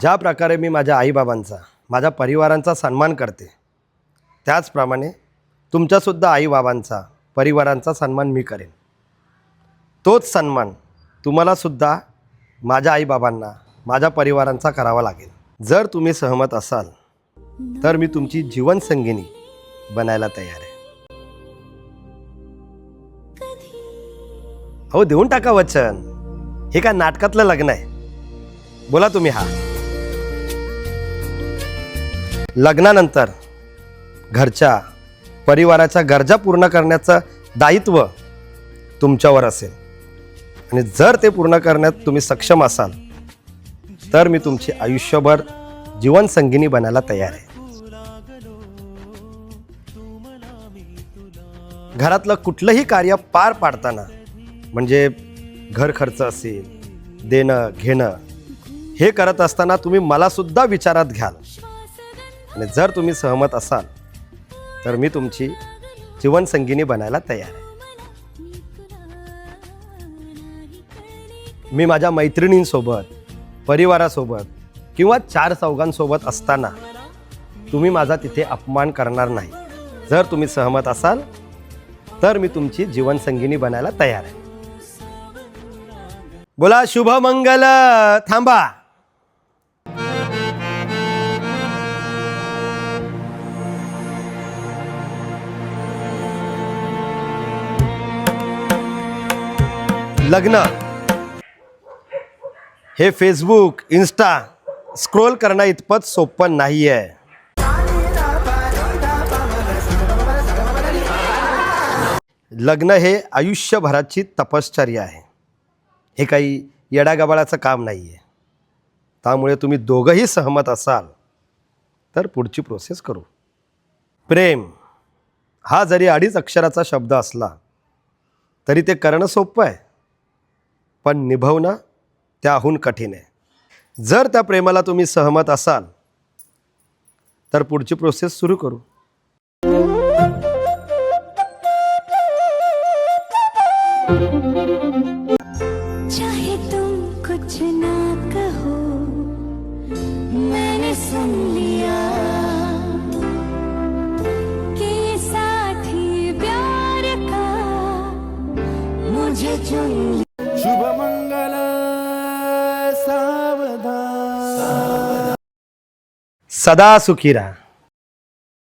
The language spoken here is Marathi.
ज्या प्रकारे मी माझ्या आईबाबांचा माझ्या परिवारांचा सन्मान करते त्याचप्रमाणे तुमच्यासुद्धा आईबाबांचा परिवारांचा सन्मान मी करेन. तोच सन्मान तुम्हालासुद्धा माझ्या आईबाबांना माझ्या परिवारांचा करावा लागेल. जर तुम्ही सहमत असाल तर मी तुमची जीवनसंगिनी बनायला तयार आहे. हो देऊन टाका वचन. हे काय नाटकातलं लग्न आहे? बोला तुम्ही हा. लग्नानंतर घरच्या परिवाराच्या गरजा पूर्ण करण्याचं दायित्व तुमच्यावर असेल. आणि जर ते पूर्ण करण्यात तुम्ही सक्षम असाल तर मी तुमची आयुष्यभर जीवनसंगिनी बनायला तयार आहे. घरातलं कुठलंही कार्य पार पाडताना म्हणजे घर खर्च असेल देणं घेणं हे करत असताना तुम्ही मलासुद्धा विचारात घ्याल. आणि जर तुम्ही सहमत असाल तर मी तुमची जीवनसंगिनी बनायला तयार आहे. मी माझ्या मैत्रिणींसोबत परिवारासोबत किंवा चार चौघांसोबत असताना तुम्ही माझा तिथे अपमान करणार नाही. जर तुम्ही सहमत असाल तर मी तुमची जीवनसंगिनी बनायला तयार आहे. बोला शुभमंगल थांबा. लग्न. हे फेसबुक इन्स्टा स्क्रोल करणं इतपत सोपं नाही आहे लग्न हे आयुष्यभराची तपश्चर्या आहे. हे काही येडागबाळाचं काम नाही आहे त्यामुळे तुम्ही दोघंही सहमत असाल तर पुढची प्रोसेस करू. प्रेम हा जरी अडीच अक्षराचा शब्द असला तरी ते करणं सोपं आहे. पण निभवणं त्याहून कठीण आहे. जर त्या प्रेमाला तुम्ही सहमत असाल तर पुढची प्रोसेस सुरू करू. चाहे तुम कुछ ना कहो मैंने सुन लिया कि ये साथी प्यार का मुझे चुन శుభమంగళ సావధాన. సదా సుఖీరా.